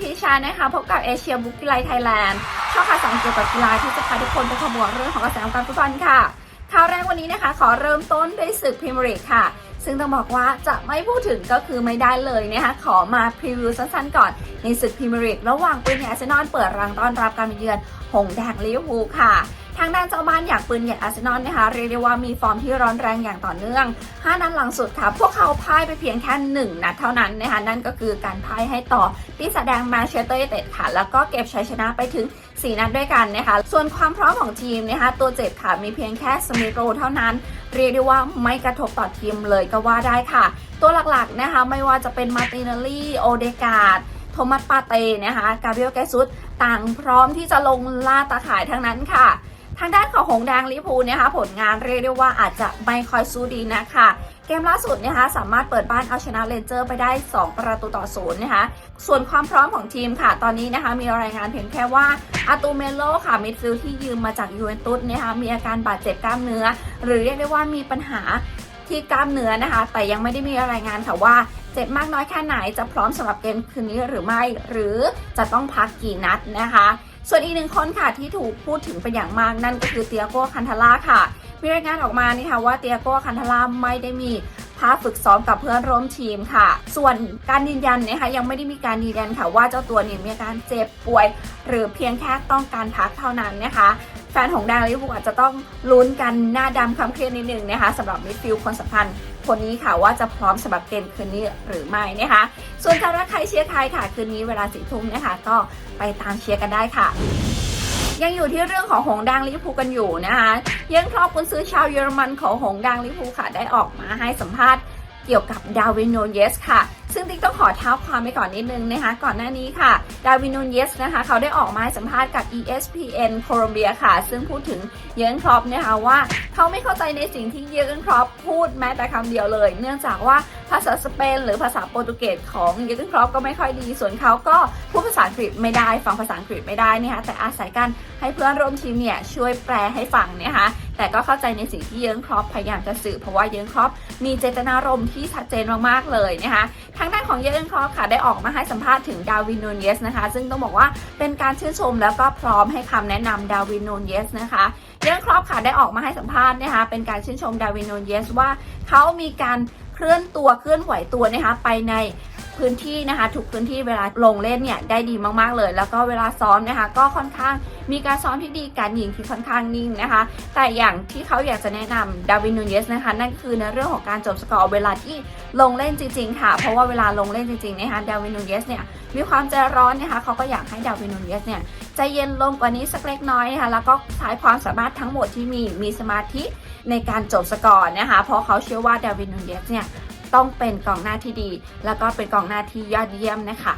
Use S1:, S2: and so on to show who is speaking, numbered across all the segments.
S1: พีชานะคะพบกับเอเชียบุ๊กกีฬาไทยแลนด์ช่องข่าวสารเกี่ยวกับกีฬาที่จะพาทุกคนไปขบวนเรื่องของกระแสของการฟุตบอลค่ะข่าวแรกวันนี้นะคะ ขอเริ่มต้นด้วยศึกพรีเมียร์ลีกค่ะ ซึ่งต้องบอกว่าจะไม่พูดถึงก็คือไม่ได้เลยนะคะ ขอมาพรีวิวสั้นๆก่อน ในศึกพรีเมียร์ลีกระหว่างปืนใหญ่อาร์เซนอลเปิดรังต้อนรับการเยือน หงแดงลิเวอร์พูลค่ะ ทางด้านเจ้าบ้านอย่างปืนใหญ่อาร์เซนอลนะคะเรียกได้ว่ามีฟอร์มที่ร้อนแรงอย่างต่อเนื่อง 5 นัดหลังสุดค่ะ พวกเขาพ่ายไปเพียงแค่1นัดเท่านั้นนะคะนั่นก็คือการพ่ายให้ต่อปีศาจแดงมนเชสเตอร์ยูไนเต็ดค่ะ แล้วก็เก็บชัยชนะไปถึง 4 นัดด้วยกันนะคะส่วนความพร้อมของทีมนะคะตัวเจ็บค่ะมีเพียงแค่สมิโรเท่านั้น เรียกได้ว่าไม่กระทบต่อทีมเลยก็ว่าได้ค่ะ ตัวหลักๆนะคะไม่ว่าจะเป็นมาตินาลีโอเดกาดโทมัสปาเต้นะคะกาเบรียลแกซุสต่างพร้อมที่จะลงล่าตาข่ายทั้งนั้นค่ะ ทางด้านของหงแดงลิพูนะคะผลงานเรียกได้ว่าอาจจะไม่ค่อยสู้ดีนะคะเกมล่าสุดนะคะสามารถเปิดบ้านเอาชนะเลนเจอร์ไปได้ 2 ประตูต่อศูนย์นะคะ ส่วนความพร้อมของทีมค่ะ ตอนนี้นะคะมีรายงานเพียงแค่ว่าอาตูเมโลค่ะมิดฟิลด์ที่ยืมมาจากยูเวนตุสนะคะมีอาการบาดเจ็บกล้ามเนื้อ หรือเรียกได้ว่ามีปัญหาที่กล้ามเนื้อนะคะ แต่ยังไม่ได้มีรายงานค่ะว่าเจ็บมากน้อยแค่ไหนจะพร้อมสำหรับเกมคืนนี้หรือไม่ หรือจะต้องพักกี่นัดนะคะ ส่วนอีกหนึ่งคนค่ะที่ถูกพูดถึงเป็นอย่างมากนั่นก็คือเตียโก้คันทาล่าค่ะ มีรายงานออกมานี่ค่ะว่าเตียโก้คันทาล่าไม่ได้มีภาพฝึกซ้อมกับเพื่อนร่วมทีมค่ะ ส่วนการยืนยันนะคะยังไม่ได้มีการยืนยันค่ะ ว่าเจ้าตัวเนี่ยมีอาการเจ็บป่วย หรือเพียงแค่ต้องการพักเท่านั้นนะคะแฟนของดงลิวอร์พูลอาจจะต้องลุ้นกันหน้าดำคำเครียดนิดนึงนะคะสำหรับมิดฟิลด์คนสำคัญ คนนี้ค่ะว่าจะพร้อมสำหรับเกมคืนนี้หรือไม่นะคะ ส่วนการรักใครเชียร์ใครค่ะ คืนนี้เวลาสี่ทุ่มนะคะ ก็ไปตามเชียร์กันได้ค่ะยังอยู่ที่เรื่องของหงดังลิพูกันอยู่นะคะเยังครอบคุณซื้อชาวเยอรมันของหงดังลิพูค่ะได้ออกมาให้สัมภาษณ์ เกี่ยวกับดาวินโนเยสค่ะ ซึ่งติ๊กต้องขอเท้าความไปก่อนนิดนึงนะคะ ก่อนหน้านี้ค่ะ ดาวินโนเยสนะคะ เขาได้ออกมาสัมภาษณ์กับ ESPN โคลอมเบียค่ะ ซึ่งพูดถึงเยอร์เกนครอปนะคะว่า เขาไม่เข้าใจในสิ่งที่เยอร์เกนครอปพูดแม้แต่คำเดียวเลย เนื่องจากว่า ภาษาสเปนหรือภาษาโปรตุเกสของเยอร์เกนครอปก็ไม่ค่อยดี ส่วนเขาก็พูดภาษาอังกฤษไม่ได้ฟังภาษาอังกฤษไม่ได้นะคะแต่อาศัยกันให้เพื่อนร่วมทีมเนี่ยช่วยแปลให้ฟังนะคะแต่ก็เข้าใจในสิ่งที่เยิร์งครอปพยายามจะสื่อเพราะว่าเยิร์งครอปมีเจตนารมณ์ที่ชัดเจนมากๆเลยนะคะทางด้านของเยิร์งครอปค่ะได้ออกมาให้สัมภาษณ์ถึงดาวินนูนเยสนะคะ ซึ่งต้องบอกว่าเป็นการชื่นชมแล้วก็พร้อมให้คำแนะนำดาวินนูนเยสนะคะ เรื่องครอบค่ะได้ออกมาให้สัมภาษณ์นะคะเป็นการชื่นชมดาวินโนเยสว่าเขามีการเคลื่อนตัวเคลื่อนไหวตัวนะคะไปใน พื้นที่นะคะทุกพื้นที่เวลาลงเล่นเนี่ยได้ดีมากๆเลย แล้วก็เวลาซ้อมนะคะก็ค่อนข้างมีการซ้อมที่ดีการยิงที่ค่อนข้างนิ่งนะคะ แต่อย่างที่เขาอยากจะแนะนำดาวินนูเยสนะคะนั่นคือในเรื่องของการจบสกอร์เวลาที่ลงเล่นจริง ๆ ค่ะ เพราะว่าเวลาลงเล่นจริงๆนะคะดาวินนูเยสเนี่ยมีความใจร้อนนะคะเขาก็อยากให้ดาวินนูเยสเนี่ยใจเย็นลงกว่านี้สักเล็กน้อยนะคะแล้วก็ใช้ความสามารถทั้งหมดที่มีมีสมาธิในการจบสกอร์นะคะเพราะเขาเชื่อว่าดาวินนูเยสเนี่ย ต้องเป็นกองหน้าที่ดี แล้วก็เป็นกองหน้าที่ยอดเยี่ยมนะคะ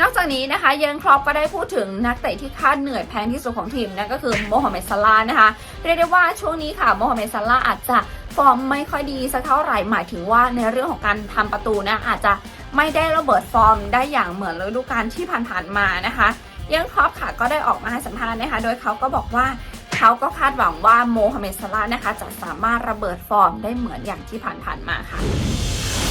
S1: นอกจากนี้นะคะเยร์นครอปก็ได้พูดถึงนักเตะที่ค่าเหนื่อยแพงที่สุดของทีมนั่นก็คือโมฮัมเหม็ดซาลาห์นะคะเรียกได้ว่าช่วงนี้ค่ะโมฮัมเหม็ดซาลาห์อาจจะฟอร์มไม่ค่อยดีสักเท่าไหร่หมายถึงว่าในเรื่องของการทำประตูนะอาจจะไม่ได้ระเบิดฟอร์มได้อย่างเหมือนฤดูกาลที่ผ่านๆมานะคะเยร์นครอปค่ะก็ได้ออกมาให้สัมภาษณ์นะคะ โดยเขาก็บอกว่า เขาก็คาดหวังว่าโมฮัมเหม็ดซาลาห์นะคะ จะสามารถระเบิดฟอร์มได้เหมือนอย่างที่ผ่านๆมาค่ะ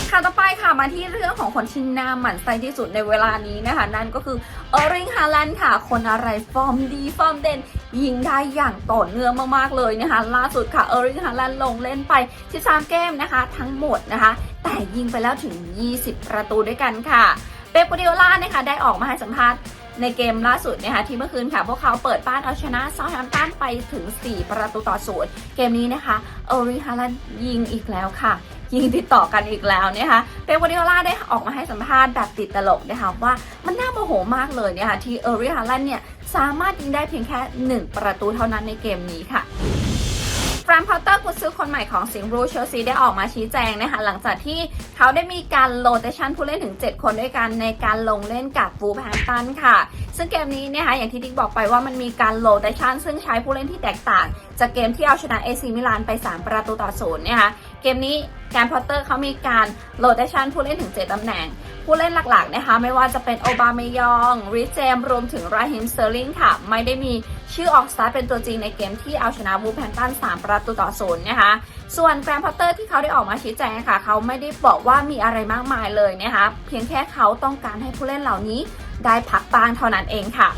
S1: ค่ะต่อไปค่ะมาที่เรื่องของคนที่น้าหมันไส้ที่สุดในเวลานี้นะคะ นั่นก็คือเออริงฮาแลนด์ค่ะ คนอะไรฟอร์มดีฟอร์มเด่น ยิงได้อย่างต่อเนื่องมากๆเลยนะคะ ล่าสุดค่ะเออริงฮาแลนด์ลงเล่นไป 13 เกมนะคะ ทั้งหมดนะคะ แต่ยิงไปแล้วถึง 20 ประตูด้วยกันค่ะเปปกัวดิโอล่านะคะได้ออกมาให้สัมภาษณ์ ในเกมล่าสุดนะคะที่เมื่อคืนค่ะ พวกเขาเปิดบ้านเอาชนะซาท์แฮมป์ตันไปถึง 4 ประตูต่อศูนย์เกมนี้นะคะเออริฮาแลนยิงอีกแล้วค่ะ ยิงติดต่อกันอีกแล้วนะคะเป๊ปกัวดิโอล่าได้ออกมาให้สัมภาษณ์แบบติดตลกนะคะว่ามันน่าโมโหมากเลยนะคะที่เออริฮาแลนเนี่ยสามารถยิงได้เพียงแค่ 1 ประตูเท่านั้นในเกมนี้ค่ะ ฟรานพอตเตอร์กุซื้อคนใหม่ของสิงห์บลูเชลซีได้ออกมาชี้แจงนะคะหลังจากที่เขาได้มีการโลเตชันผู้เล่นถึง 7 คนด้วยกันในการลงเล่นกับฟูแพร์ตันค่ะ ซึ่งเกมนี้นะคะอย่างที่ดิ๊กบอกไปว่ามันมีการโลเตชันซึ่งใช้ผู้เล่นที่แตกต่าง จากเกมที่เอาชนะเอซีมิลานไป 3 ประตูต่อศูนย์นะคะเกมนี้ แกนพอตเตอร์เขามีการโหลเตชันผู้เล่นถึง 7ตำแหน่ง ผู้เล่นหลักๆนะคะ ไม่ว่าจะเป็นโอบาเมยองริเจม รวมถึงราฮิมเซอร์ลิงค่ะ ไม่ได้มีชื่อออกสตาร์เป็นตัวจริงในเกมที่เอาชนะวูแพนตัน3 ประตูต่อศูนย์นะคะ ส่วนแกรมพอตเตอร์ที่เขาได้ออกมาชี้แจงค่ะ เขาไม่ได้บอกว่ามีอะไรมากมายเลยนะคะ เพียงแค่เขาต้องการให้ผู้เล่นเหล่านี้ได้พักบ้างเท่านั้นเองค่ะ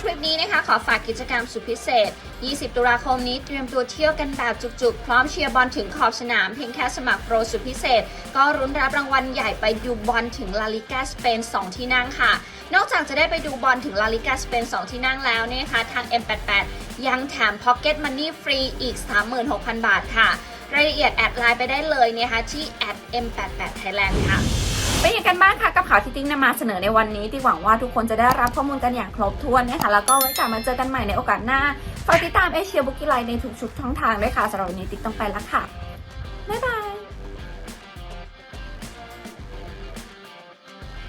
S1: คลิปนี้นะคะ ขอฝากกิจกรรมสุดพิเศษ 20 ตุลาคมนี้เตรียมตัวเที่ยวกันแบบจุกๆ พร้อมเชียร์บอลถึงขอบสนาม เพียงแค่สมัครโปรสุดพิเศษ ก็รุ้นรับรางวัลใหญ่ไปดูบอลถึงลาลิกาสเปน 2 ที่นั่งค่ะ นอกจากจะได้ไปดูบอลถึงลาลิกาสเปน 2 ที่นั่งแล้วเนี่ยนะคะ ทาง M88 ยังแถม Pocket Money ฟรีอีก 36,000 บาทค่ะ รายละเอียดแอดไลน์ไปได้เลยนะคะที่ @m88 thailand ค่ะ เป็นยังไงกันบ้างคะกับข่าวที่ติ๊งนำมาเสนอในวันนี้ที่หวังว่าทุกคนจะได้รับข้อมูลกันอย่างครบถ้วนนะคะแล้วก็ไว้กลับมาเจอกันใหม่ในโอกาสหน้าฝากติดตามเอเชียบุกิไลในทุกชุดช่องทางด้วยค่ะสำหรับวันนี้ติ๊กต้องไปแล้วค่ะบ๊ายบาย